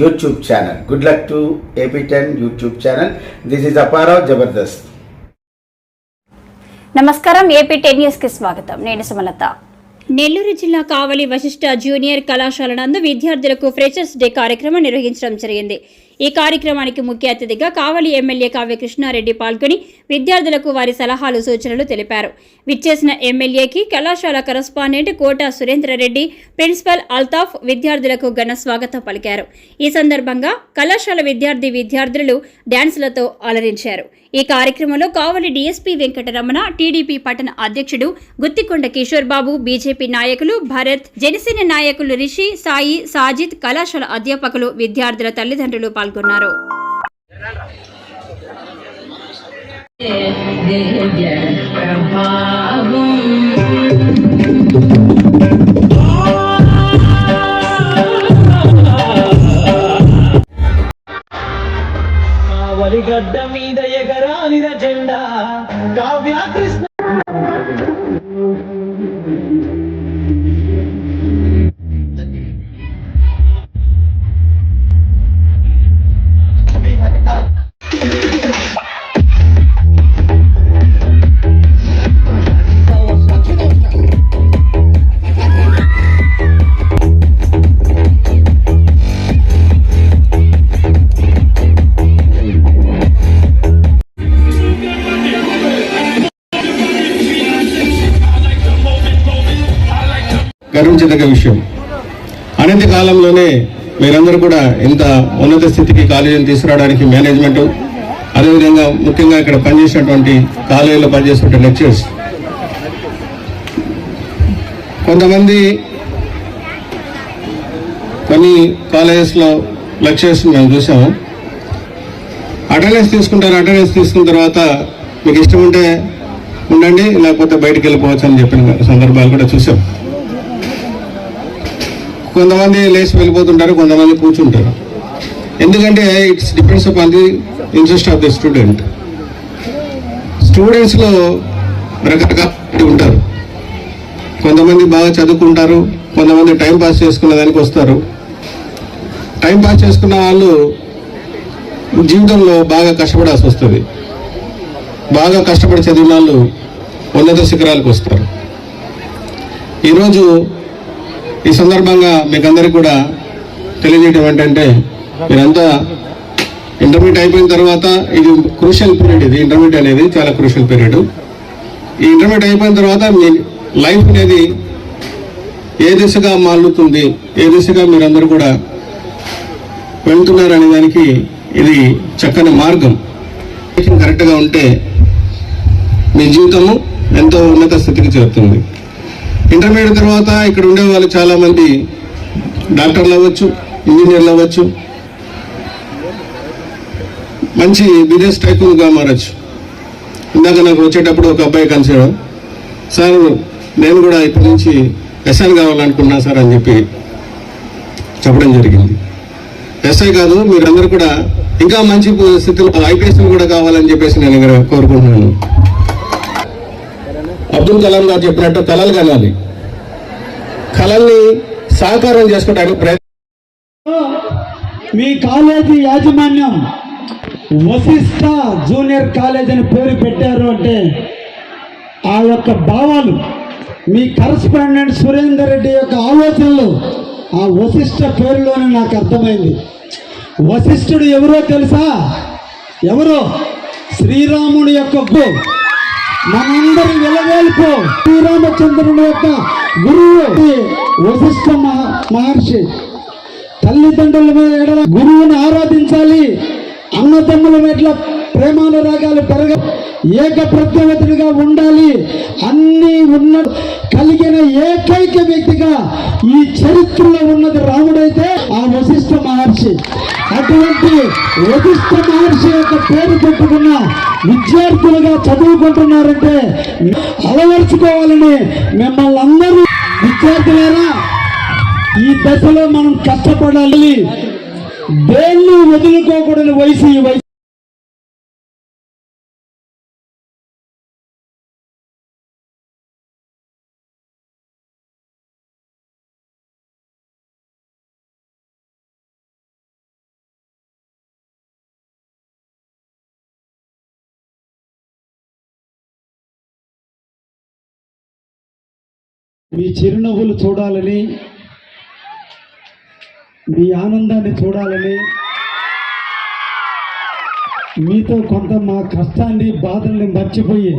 YouTube channel good luck to AP ten YouTube channel this is Apparao Jabardasth నమస్కారం AP ten న్యూస్కి స్వాగతం. నేను సుమలత. నెల్లూరు జిల్లా కావలి వశిష్ట జూనియర్ కళాశాల నందు విద్యార్థులకు ఫ్రెషర్స్ డే కార్యక్రమం నిర్వహించడం జరిగింది. ఈ కార్యక్రమానికి ముఖ్య అతిథిగా కావలి ఎమ్మెల్యే కావ్య కృష్ణారెడ్డి పాల్గొని విద్యార్థులకు వారి సలహాలు సూచనలు తెలిపారు. విచ్చేసిన ఎమ్మెల్యేకి కళాశాల కరస్పాండెంట్ కోట సురేంద్రరెడ్డి ప్రిన్సిపల్ అల్తాఫ్ విద్యార్థులకు ఘన స్వాగతం పలికారు. ఈ సందర్భంగా కళాశాల విద్యార్థి విద్యార్థులు డ్యాన్సులతో అలరించారు. ఈ కార్యక్రమంలో కావలి డీఎస్పీ వెంకటరమణ టీడీపీ పట్టణ అధ్యక్షుడు గుత్తికొండ కిషోర్ బాబు బీజేపీ నాయకులు భరత్ జనసేన నాయకులు రిషి సాయి సాజిద్ కళాశాల అధ్యాపకులు విద్యార్థుల తల్లిదండ్రులు పాల్గొన్నారు. పాల్గొన్నారు. ప్రభావం వరిగడ్డ గర్వించదగ్గ విషయం. అనతి కాలంలోనే మీరందరూ కూడా ఇంత ఉన్నత స్థితికి కాలేజీని తీసుకురావడానికి మేనేజ్మెంట్ అదేవిధంగా ముఖ్యంగా ఇక్కడ పనిచేసినటువంటి కాలేజీలో పనిచేస్తున్న లెక్చర్స్ కొంతమంది కొన్ని కాలేజెస్లో లెక్చర్స్ మేము చూసాము. అటెండెన్స్ తీసుకుంటారు అటెండెన్స్ తీసుకున్న తర్వాత మీకు ఇష్టం ఉంటే ఉండండి లేకపోతే బయటికి వెళ్ళిపోవచ్చు అని చెప్పిన సందర్భాలు కూడా చూసాం. కొంతమంది లేచి వెళ్ళిపోతుంటారు కొంతమంది కూర్చుంటారు. ఎందుకంటే it's depends upon the interest of the student స్టూడెంట్స్లో రకరకాల ఉంటారు. కొంతమంది బాగా చదువుకుంటారు కొంతమంది టైం పాస్ చేసుకునే దానికి వస్తారు. టైం పాస్ చేసుకున్న వాళ్ళు జీవితంలో బాగా కష్టపడాల్సి వస్తుంది. బాగా కష్టపడి చదివిన వాళ్ళు ఉన్నత శిఖరాలకు వస్తారు. ఈరోజు ఈ సందర్భంగా మీకు అందరికీ కూడా తెలియజేయడం ఏంటంటే మీరంతా ఇంటర్మీడియట్ అయిపోయిన తర్వాత ఇది క్రూషియల్ పీరియడ్ ఇది. ఇంటర్మీడియట్ అనేది చాలా క్రూషియల్ పీరియడ్. ఈ ఇంటర్మీడియట్ అయిపోయిన తర్వాత మీ లైఫ్ అనేది ఏ దిశగా మారుతుంది ఏ దిశగా మీరందరూ కూడా వెళ్తున్నారు అనే దానికి ఇది చక్కని మార్గం. కరెక్ట్గా ఉంటే మీ జీవితము ఎంతో ఉన్నత స్థితికి చేరుతుంది. ఇంటర్మీడియట్ తర్వాత ఇక్కడ ఉండే వాళ్ళు చాలామంది డాక్టర్లు అవ్వచ్చు ఇంజనీర్లు అవ్వచ్చు. మంచి బిజినెస్ టైకూన్గా మారచ్చు. ఇందాక నాకు వచ్చేటప్పుడు ఒక అబ్బాయి కలిసాడు సార్ నేను కూడా ఇప్పటి నుంచి ఎస్ఐ కావాలనుకున్నా సార్ అని చెప్పి చెప్పడం జరిగింది. ఎస్ఐ కాదు మీరందరూ కూడా ఇంకా మంచి స్థితిలో ఐపీఎస్ కూడా కావాలని చెప్పేసి నేను ఇక్కడ కోరుకుంటున్నాను. అబ్దుల్ కలాం గారు చెప్పినట్టు కళలు కనాలి. కళల్ని సాకారం చేసుకోవడానికి ప్రయత్నం మీ కాలేజీ యాజమాన్యం వశిష్ట జూనియర్ కాలేజ్ అని పేరు పెట్టారు అంటే ఆ యొక్క భావాలు మీ కరస్పాండెంట్ సురేందర్ రెడ్డి యొక్క ఆలోచనలు ఆ వశిష్ట పేరులోనే నాకు అర్థమైంది. వశిష్ఠుడు ఎవరో తెలుసా? ఎవరో? శ్రీరాముడి యొక్క మనందరి వెలవేల్పు శ్రీరామచంద్రుని యొక్క గురువు వశిష్ఠ మహర్షి. తల్లిదండ్రుల మీద ఎడల గురువుని ఆరాధించాలి. అన్న అన్నదమ్ముల మెట్ల ప్రేమానురాగాలు పెరగ ఏక ప్రత్యవతుడిగా ఉండాలి. అన్ని ఉన్న ఏకైక వ్యక్తిగా ఈ చరిత్రలో ఉన్నది రాముడైతే ఆ వశిష్ఠ మహర్షి. అటువంటి వశిష్ఠ మహర్షి యొక్క పేరు పెట్టుకున్న విద్యార్థులుగా చదువుకుంటున్నారంటే అలవర్చుకోవాలని మిమ్మల్ని అందరూ విద్యార్థులారా ఈ దశలో మనం కష్టపడాలి. దేన్ని వదులుకోకూడని వయసు ఈ వయసు మీ చిరునవ్వులు చూడాలని మీ ఆనందాన్ని చూడాలని మీతో కొంత మా కష్టాన్ని బాధల్ని మర్చిపోయి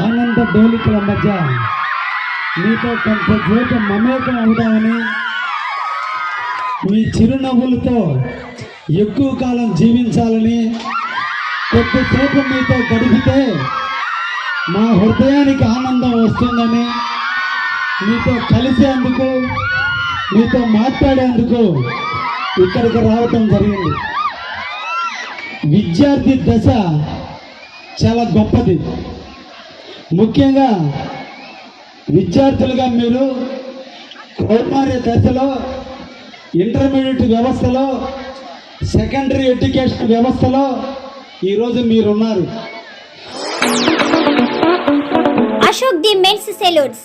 ఆనంద డోలికల మధ్య మీతో కొంత జీవిత మమేకం అవుదామని మీ చిరునవ్వులతో ఎక్కువ కాలం జీవించాలని కొద్దిసేపు మీతో గడిపితే మా హృదయానికి ఆనందం వస్తుందని మీతో కలిసేందుకు మీతో మాట్లాడేందుకు ఇక్కడికి రావటం జరిగింది. విద్యార్థి దశ చాలా గొప్పది. ముఖ్యంగా విద్యార్థులుగా మీరు కౌమార్య దశలో ఇంటర్మీడియట్ వ్యవస్థలో సెకండరీ ఎడ్యుకేషన్ వ్యవస్థలో ఈరోజు మీరున్నారు. Ashok the men's salons.